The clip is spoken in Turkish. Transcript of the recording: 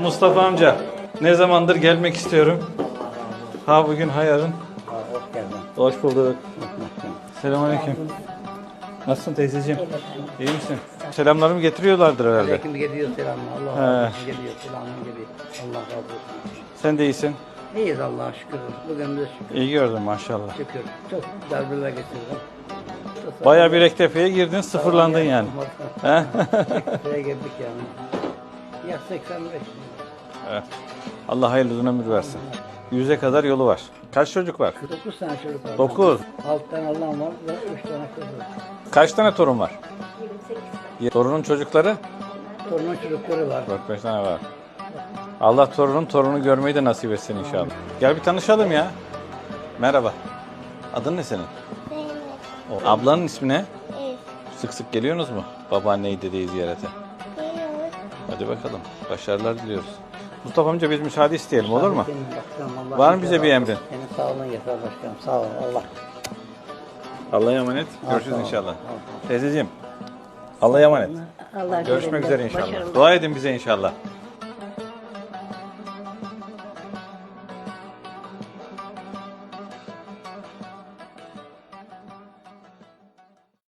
Mustafa amca. Ne zamandır gelmek istiyorum. Ha bugün ha yarın. Hoş geldin. Hoş bulduk. Selamünaleyküm. Nasılsın teyzeciğim? İyi misin? Selamlarımı getiriyorlardır herhalde. Aleyküm geliyor selamlar. Allah razı olsun. Geliyor selamın geliyor. Allah razı olsun. Sen de iyisin. İyiyiz Allah'a şükür. Bugün de şükür. İyi gördüm maşallah. Şükür. Çok darbeler geçirdim. Bayağı bir rektefeye girdin sıfırlandın yani. He? Şuraya geldik yani. Ya 85. Evet. Allah hayırlı uzun ömür versin. Yüze kadar yolu var. Kaç çocuk var? 9 tane çocuk var. 9. 6 tane Allah'ım var. 3 tane kız var. Kaç tane torun var? Torunun çocukları? Torunun çocukları var. 4-5 tane var. Allah torunun torunu görmeyi de nasip etsin inşallah. Gel bir tanışalım ya. Merhaba. Adın ne senin? O, Ablanın ismi ne? Evet. Sık sık geliyorsunuz mu? Babaanneyi dedeyi ziyarete. Hadi bakalım. Başarılar diliyoruz. Mustafa amca biz müsaade isteyelim olur mu? Var mı bize bir emrin? Senin sağlığın yeter başkanım. Sağ ol Allah. Allah'a emanet. Görüşürüz sağ inşallah. Teyzeciğim. Allah'a emanet. Allah Görüşmek üzere inşallah. Dua edin bize inşallah.